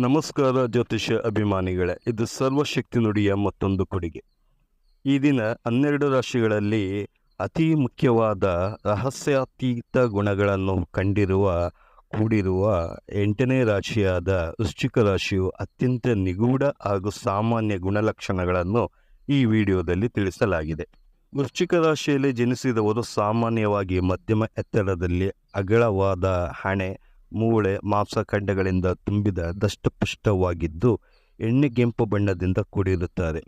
ನಮಸ್ಕಾರ ಜ್ಯೋತಿಷ್ಯ ಅಭಿಮಾನಿಗಳೇ, ಇದು ಸರ್ವಶಕ್ತಿ ನುಡಿಯ ಮತ್ತೊಂದು ಕೊಡುಗೆ. ಈ ದಿನ ಹನ್ನೆರಡು ರಾಶಿಗಳಲ್ಲಿ ಅತಿ ಮುಖ್ಯವಾದ ರಹಸ್ಯಾತೀತ ಗುಣಗಳನ್ನು ಕಂಡಿರುವ, ಕೂಡಿರುವ ಎಂಟನೇ ರಾಶಿಯಾದ ವೃಶ್ಚಿಕ ರಾಶಿಯು ಅತ್ಯಂತ ನಿಗೂಢ ಹಾಗೂ ಸಾಮಾನ್ಯ ಗುಣಲಕ್ಷಣಗಳನ್ನು ಈ ವಿಡಿಯೋದಲ್ಲಿ ತಿಳಿಸಲಾಗಿದೆ. ವೃಶ್ಚಿಕ ರಾಶಿಯಲ್ಲಿ ಜನಿಸಿದವರು ಸಾಮಾನ್ಯವಾಗಿ ಮಧ್ಯಮ ಎತ್ತರದಲ್ಲಿ ಅಗಲವಾದ ಹಣೆ ಮೂಳೆ, ಮಾಂಸಖಂಡಗಳಿಂದ ತುಂಬಿದ ದಷ್ಟಪುಷ್ಟವಾಗಿದ್ದು ಎಣ್ಣೆಗೆಂಪು ಬಣ್ಣದಿಂದ ಕೂಡಿರುತ್ತಾರೆ.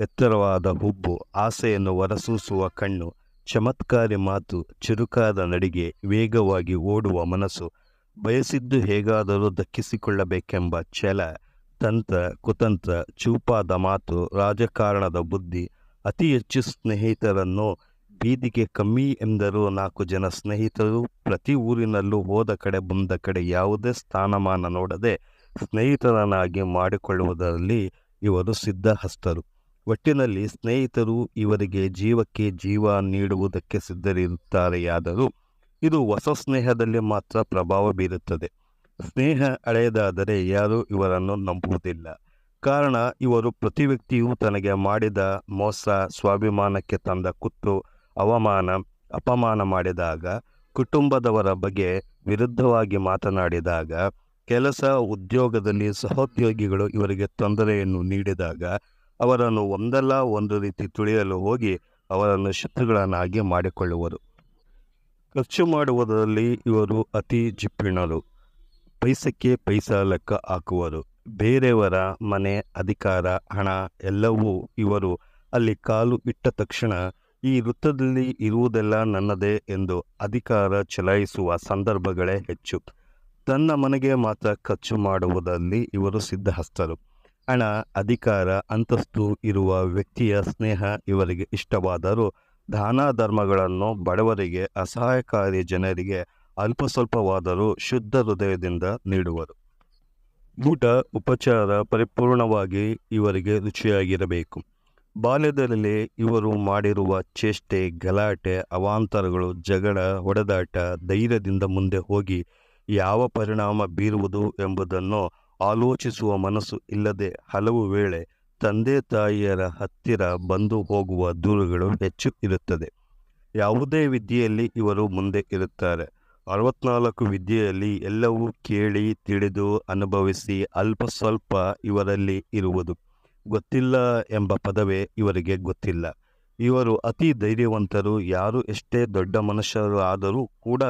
ಎತ್ತರವಾದ ಹುಬ್ಬು, ಆಸೆಯನ್ನು ಹೊರಸೂಸುವ ಕಣ್ಣು, ಚಮತ್ಕಾರಿ ಮಾತು, ಚುರುಕಾದ ನಡಿಗೆ, ವೇಗವಾಗಿ ಓಡುವ ಮನಸ್ಸು, ಬಯಸಿದ್ದು ಹೇಗಾದರೂ ದಕ್ಕಿಸಿಕೊಳ್ಳಬೇಕೆಂಬ ಛಲ, ತಂತ್ರ, ಕುತಂತ್ರ, ಚೂಪಾದ ಮಾತು, ರಾಜಕಾರಣದ ಬುದ್ಧಿ, ಅತಿ ಹೆಚ್ಚು ಸ್ನೇಹಿತರನ್ನು ಬೀದಿಗೆ ಕಮ್ಮಿ ಎಂದರು ನಾಲ್ಕು ಜನ ಸ್ನೇಹಿತರು ಪ್ರತಿ ಊರಿನಲ್ಲೂ ಹೋದ ಕಡೆ ಬಂದ ಕಡೆ ಯಾವುದೇ ಸ್ಥಾನಮಾನ ನೋಡದೆ ಸ್ನೇಹಿತರನ್ನಾಗಿ ಮಾಡಿಕೊಳ್ಳುವುದರಲ್ಲಿ ಇವರು ಸಿದ್ಧಹಸ್ತರು. ಒಟ್ಟಿನಲ್ಲಿ ಸ್ನೇಹಿತರು ಇವರಿಗೆ ಜೀವಕ್ಕೆ ಜೀವ ನೀಡುವುದಕ್ಕೆ ಸಿದ್ಧರಿರುತ್ತಾರೆಯಾದರೂ ಇದು ಹೊಸ ಸ್ನೇಹದಲ್ಲಿ ಮಾತ್ರ ಪ್ರಭಾವ ಬೀರುತ್ತದೆ. ಸ್ನೇಹ ಹಳೆಯದಾದರೆ ಯಾರೂ ಇವರನ್ನು ನಂಬುವುದಿಲ್ಲ. ಕಾರಣ ಇವರು ಪ್ರತಿ ವ್ಯಕ್ತಿಯು ತನಗೆ ಮಾಡಿದ ಮೋಸ, ಸ್ವಾಭಿಮಾನಕ್ಕೆ ತಂದ ಕುತ್ತು ಅವಮಾನ, ಅಪಮಾನ ಮಾಡಿದಾಗ, ಕುಟುಂಬದವರ ಬಗ್ಗೆ ವಿರುದ್ಧವಾಗಿ ಮಾತನಾಡಿದಾಗ, ಕೆಲಸ, ಉದ್ಯೋಗದಲ್ಲಿ ಸಹೋದ್ಯೋಗಿಗಳು ಇವರಿಗೆ ತೊಂದರೆಯನ್ನು ನೀಡಿದಾಗ, ಅವರನ್ನು ಒಂದಲ್ಲ ಒಂದು ರೀತಿ ತುಳಿಯಲು ಹೋಗಿ ಅವರನ್ನು ಶತ್ರುಗಳನ್ನಾಗಿ ಮಾಡಿಕೊಳ್ಳುವರು. ಖರ್ಚು ಮಾಡುವುದರಲ್ಲಿ ಇವರು ಅತಿ ಜಿಪ್ಪಿಣರು. ಪೈಸಕ್ಕೆ ಪೈಸಾ ಲೆಕ್ಕ ಹಾಕುವರು. ಬೇರೆಯವರ ಮನೆ, ಅಧಿಕಾರ, ಹಣ ಎಲ್ಲವೂ ಇವರು ಅಲ್ಲಿ ಕಾಲು ಇಟ್ಟ ತಕ್ಷಣ ಈ ವೃತ್ತದಲ್ಲಿ ಇರುವುದೆಲ್ಲ ನನ್ನದೇ ಎಂದು ಅಧಿಕಾರ ಚಲಾಯಿಸುವ ಸಂದರ್ಭಗಳೇ ಹೆಚ್ಚು. ತನ್ನ ಮನೆಗೆ ಮಾತ್ರ ಖರ್ಚು ಮಾಡುವುದರಲ್ಲಿ ಇವರು ಸಿದ್ಧಹಸ್ತರು. ಹಣ, ಅಧಿಕಾರ, ಅಂತಸ್ತು ಇರುವ ವ್ಯಕ್ತಿಯ ಸ್ನೇಹ ಇವರಿಗೆ ಇಷ್ಟವಾದರೂ ದಾನ ಧರ್ಮಗಳನ್ನು ಬಡವರಿಗೆ, ಅಸಹಾಯಕಾರಿ ಜನರಿಗೆ ಅಲ್ಪ ಸ್ವಲ್ಪವಾದರೂ ಶುದ್ಧ ಹೃದಯದಿಂದ ನೀಡುವರು. ಊಟ, ಉಪಚಾರ ಪರಿಪೂರ್ಣವಾಗಿ ಇವರಿಗೆ ರುಚಿಯಾಗಿರಬೇಕು. ಬಾಲ್ಯದಲ್ಲಿ ಇವರು ಮಾಡಿರುವ ಚೇಷ್ಟೆ, ಗಲಾಟೆ, ಅವಾಂತರಗಳು, ಜಗಳ ಹೊಡೆದಾಟ ಧೈರ್ಯದಿಂದ ಮುಂದೆ ಹೋಗಿ ಯಾವ ಪರಿಣಾಮ ಬೀರುವುದು ಎಂಬುದನ್ನು ಆಲೋಚಿಸುವ ಮನಸ್ಸು ಇಲ್ಲದೆ ಹಲವು ವೇಳೆ ತಂದೆ ತಾಯಿಯರ ಹತ್ತಿರ ಬಂದು ಹೋಗುವ ದೂರುಗಳು ಹೆಚ್ಚು ಇರುತ್ತದೆ. ಯಾವುದೇ ವಿದ್ಯೆಯಲ್ಲಿ ಇವರು ಮುಂದೆ ಇರುತ್ತಾರೆ. ಅರವತ್ನಾಲ್ಕು ವಿದ್ಯೆಯಲ್ಲಿ ಎಲ್ಲವೂ ಕೇಳಿ, ತಿಳಿದು, ಅನುಭವಿಸಿ, ಅಲ್ಪ ಸ್ವಲ್ಪ ಇವರಲ್ಲಿ ಇರುವುದು. ಗೊತ್ತಿಲ್ಲ ಎಂಬ ಪದವೇ ಇವರಿಗೆ ಗೊತ್ತಿಲ್ಲ. ಇವರು ಅತಿ ಧೈರ್ಯವಂತರು, ಯಾರು ಎಷ್ಟೇ ದೊಡ್ಡ ಮನುಷ್ಯರು ಆದರೂ ಕೂಡ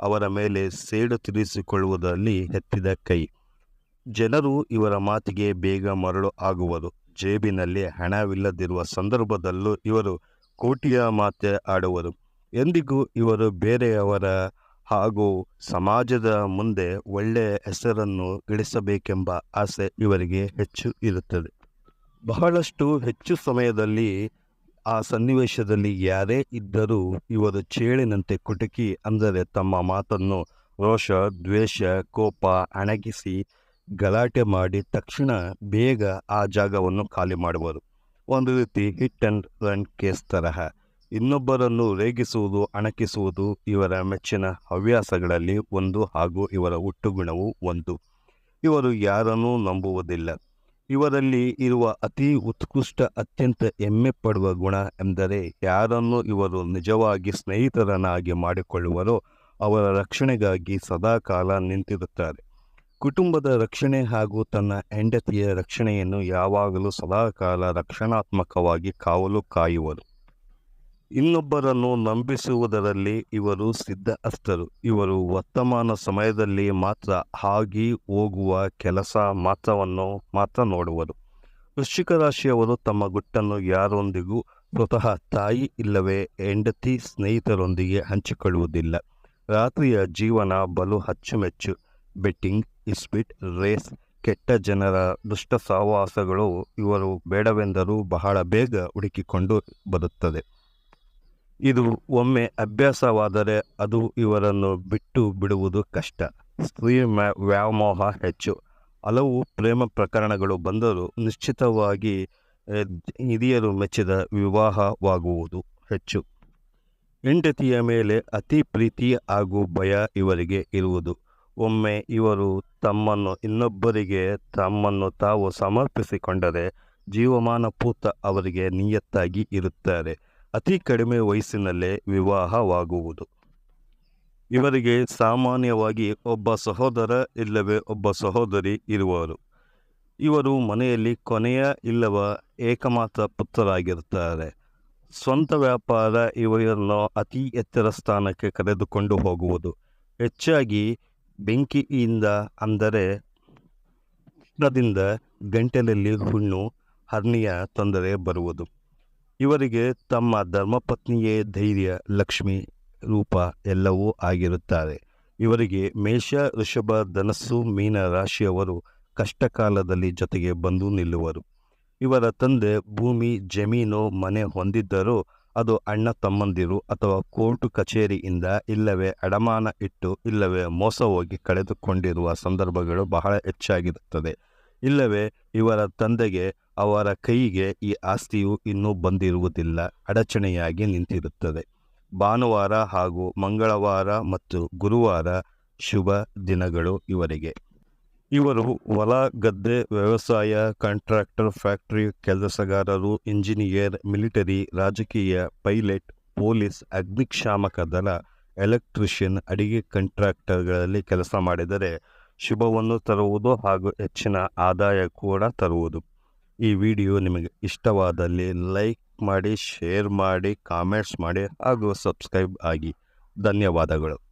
ಅವರ ಮೇಲೆ ಸೇಡು ತೀರಿಸಿಕೊಳ್ಳುವುದರಲ್ಲಿ ಎತ್ತಿದ ಕೈ. ಜನರು ಇವರ ಮಾತಿಗೆ ಬೇಗ ಮರಳು ಆಗುವರು. ಜೇಬಿನಲ್ಲಿ ಹಣವಿಲ್ಲದಿರುವ ಸಂದರ್ಭದಲ್ಲೂ ಇವರು ಕೋಟಿಯ ಮಾತೆ ಆಡುವರು. ಎಂದಿಗೂ ಇವರು ಬೇರೆಯವರ ಹಾಗೂ ಸಮಾಜದ ಮುಂದೆ ಒಳ್ಳೆಯ ಹೆಸರನ್ನು ಗಳಿಸಬೇಕೆಂಬ ಆಸೆ ಇವರಿಗೆ ಹೆಚ್ಚು ಇರುತ್ತದೆ. ಬಹಳಷ್ಟು ಹೆಚ್ಚು ಸಮಯದಲ್ಲಿ ಆ ಸನ್ನಿವೇಶದಲ್ಲಿ ಯಾರೇ ಇದ್ದರೂ ಇವರು ಚೇಳಿನಂತೆ ಕುಟುಕಿ ಅಂದರೆ ತಮ್ಮ ಮಾತನ್ನು ರೋಷ, ದ್ವೇಷ, ಕೋಪ ಅಣಗಿಸಿ ಗಲಾಟೆ ಮಾಡಿ ತಕ್ಷಣ ಬೇಗ ಆ ಜಾಗವನ್ನು ಖಾಲಿ ಮಾಡುವರು. ಒಂದು ರೀತಿ ಹಿಟ್ ಆ್ಯಂಡ್ ರನ್ ಕೇಸ್ ತರಹ. ಇನ್ನೊಬ್ಬರನ್ನು ರೇಗಿಸುವುದು, ಅಣಕಿಸುವುದು ಇವರ ಮೆಚ್ಚಿನ ಹವ್ಯಾಸಗಳಲ್ಲಿ ಒಂದು ಹಾಗೂ ಇವರ ಹುಟ್ಟುಗುಣವೂ ಒಂದು. ಇವರು ಯಾರನ್ನೂ ನಂಬುವುದಿಲ್ಲ. ಇವರಲ್ಲಿ ಇರುವ ಅತಿ ಉತ್ಕೃಷ್ಟ, ಅತ್ಯಂತ ಹೆಮ್ಮೆ ಪಡುವ ಗುಣ ಎಂದರೆ ಯಾರನ್ನು ಇವರು ನಿಜವಾಗಿ ಸ್ನೇಹಿತರನ್ನಾಗಿ ಮಾಡಿಕೊಳ್ಳುವರೋ ಅವರ ರಕ್ಷಣೆಗಾಗಿ ಸದಾಕಾಲ ನಿಂತಿರುತ್ತಾರೆ. ಕುಟುಂಬದ ರಕ್ಷಣೆ ಹಾಗೂ ತನ್ನ ಹೆಂಡತಿಯ ರಕ್ಷಣೆಯನ್ನು ಯಾವಾಗಲೂ ಸದಾಕಾಲ ರಕ್ಷಣಾತ್ಮಕವಾಗಿ ಕಾವಲು ಕಾಯುವರು. ಇನ್ನೊಬ್ಬರನ್ನು ನಂಬಿಸುವುದರಲ್ಲಿ ಇವರು ಸಿದ್ಧ ಅಸ್ತರು ಇವರು ವರ್ತಮಾನ ಸಮಯದಲ್ಲಿ ಮಾತ್ರ ಆಗಿ ಹೋಗುವ ಕೆಲಸ ಮಾತ್ರವನ್ನು ಮಾತ್ರ ನೋಡುವರು. ವೃಶ್ಚಿಕ ರಾಶಿಯವರು ತಮ್ಮ ಗುಟ್ಟನ್ನು ಯಾರೊಂದಿಗೂ ಸ್ವತಃ ತಾಯಿ ಇಲ್ಲವೇ ಹೆಂಡತಿ ಸ್ನೇಹಿತರೊಂದಿಗೆ ಹಂಚಿಕೊಳ್ಳುವುದಿಲ್ಲ. ರಾತ್ರಿಯ ಜೀವನ ಬಲು ಅಚ್ಚುಮೆಚ್ಚು. ಬೆಟ್ಟಿಂಗ್, ಇಸ್ಪಿಟ್, ರೇಸ್, ಕೆಟ್ಟ ಜನರ ದುಷ್ಟ ಸಹವಾಸಗಳು ಇವರು ಬೇಡವೆಂದರೂ ಬಹಳ ಬೇಗ ಹುಡುಕಿಕೊಂಡು ಬರುತ್ತದೆ. ಇದು ಒಮ್ಮೆ ಅಭ್ಯಾಸವಾದರೆ ಅದು ಇವರನ್ನು ಬಿಟ್ಟು ಬಿಡುವುದು ಕಷ್ಟ. ಸ್ತ್ರೀ ವ್ಯಾಮೋಹ ಹೆಚ್ಚು. ಹಲವು ಪ್ರೇಮ ಪ್ರಕರಣಗಳು ಬಂದರೂ ನಿಶ್ಚಿತವಾಗಿ ಹಿರಿಯರು ಮೆಚ್ಚಿದ ವಿವಾಹವಾಗುವುದು ಹೆಚ್ಚು. ಹೆಂಡತಿಯ ಮೇಲೆ ಅತಿ ಪ್ರೀತಿ ಹಾಗೂ ಭಯ ಇವರಿಗೆ ಇರುವುದು. ಒಮ್ಮೆ ಇವರು ತಮ್ಮನ್ನು, ಇನ್ನೊಬ್ಬರಿಗೆ ತಮ್ಮನ್ನು ತಾವು ಸಮರ್ಪಿಸಿಕೊಂಡರೆ ಜೀವಮಾನ ಪೂತ ಅವರಿಗೆ ನಿಯತ್ತಾಗಿ ಇರುತ್ತಾರೆ. ಅತಿ ಕಡಿಮೆ ವಯಸ್ಸಿನಲ್ಲೇ ವಿವಾಹವಾಗುವುದು. ಇವರಿಗೆ ಸಾಮಾನ್ಯವಾಗಿ ಒಬ್ಬ ಸಹೋದರ ಇಲ್ಲವೇ ಒಬ್ಬ ಸಹೋದರಿ ಇರುವರು ಇವರು ಮನೆಯಲ್ಲಿ ಕೊನೆಯ ಇಲ್ಲವ ಏಕಮಾತ್ರ ಪುತ್ರರಾಗಿರುತ್ತಾರೆ. ಸ್ವಂತ ವ್ಯಾಪಾರ ಇವರನ್ನು ಅತಿ ಎತ್ತರ ಸ್ಥಾನಕ್ಕೆ ಕರೆದುಕೊಂಡು ಹೋಗುವುದು. ಹೆಚ್ಚಾಗಿ ಬೆಂಕಿಯಿಂದ ಅಂದರೆ ಉಷ್ಣದಿಂದ ಗಂಟಲಲ್ಲಿ ಹುಣ್ಣು, ಹರ್ನಿಯ ತೊಂದರೆ ಬರುವುದು. ಇವರಿಗೆ ತಮ್ಮ ಧರ್ಮಪತ್ನಿಯೇ ಧೈರ್ಯ, ಲಕ್ಷ್ಮಿ ರೂಪ ಎಲ್ಲವೂ ಆಗಿರುತ್ತಾರೆ. ಇವರಿಗೆ ಮೇಷ ಋಷಭ ಧನಸ್ಸು, ಮೀನ ರಾಶಿಯವರು ಕಷ್ಟಕಾಲದಲ್ಲಿ ಜೊತೆಗೆ ಬಂದು ನಿಲ್ಲುವರು. ಇವರ ತಂದೆ ಭೂಮಿ, ಜಮೀನು, ಮನೆ ಹೊಂದಿದ್ದರೂ ಅದು ಅಣ್ಣ ತಮ್ಮಂದಿರು ಅಥವಾ ಕೋರ್ಟು ಕಚೇರಿಯಿಂದ ಇಲ್ಲವೇ ಅಡಮಾನ ಇಟ್ಟು ಇಲ್ಲವೇ ಮೋಸ ಹೋಗಿ ಕಳೆದುಕೊಂಡಿರುವ ಸಂದರ್ಭಗಳು ಬಹಳ ಹೆಚ್ಚಾಗಿರುತ್ತದೆ. ಇಲ್ಲವೇ ಇವರ ತಂದೆಗೆ ಅವರ ಕೈಗೆ ಈ ಆಸ್ತಿಯು ಇನ್ನೂ ಬಂದಿರುವುದಿಲ್ಲ, ಅಡಚಣೆಯಾಗಿ ನಿಂತಿರುತ್ತದೆ. ಭಾನುವಾರ ಹಾಗೂ ಮಂಗಳವಾರ ಮತ್ತು ಗುರುವಾರ ಶುಭ ದಿನಗಳು ಇವರಿಗೆ. ಇವರು ಹೊಲ, ಗದ್ದೆ, ವ್ಯವಸಾಯ, ಕಾಂಟ್ರಾಕ್ಟರ್, ಫ್ಯಾಕ್ಟರಿ ಕೆಲಸಗಾರರು, ಇಂಜಿನಿಯರ್, ಮಿಲಿಟರಿ, ರಾಜಕೀಯ, ಪೈಲಟ್, ಪೊಲೀಸ್, ಅಗ್ನಿಶಾಮಕ ದಳ, ಎಲೆಕ್ಟ್ರಿಷಿಯನ್, ಅಡಿಗೆ ಕಾಂಟ್ರಾಕ್ಟರ್ಗಳಲ್ಲಿ ಕೆಲಸ ಮಾಡಿದರೆ ಶುಭವನ್ನು ತರುವುದು ಹಾಗೂ ಹೆಚ್ಚಿನ ಆದಾಯ ಕೂಡ ತರುವುದು. ಈ ವಿಡಿಯೋ ನಿಮಗೆ ಇಷ್ಟವಾದಲ್ಲಿ ಲೈಕ್ ಮಾಡಿ ಶೇರ್ ಮಾಡಿ ಕಾಮೆಂಟ್ಸ್ ಮಾಡಿ ಹಾಗೂ ಸಬ್ಸ್ಕ್ರೈಬ್ ಆಗಿ. ಧನ್ಯವಾದಗಳು.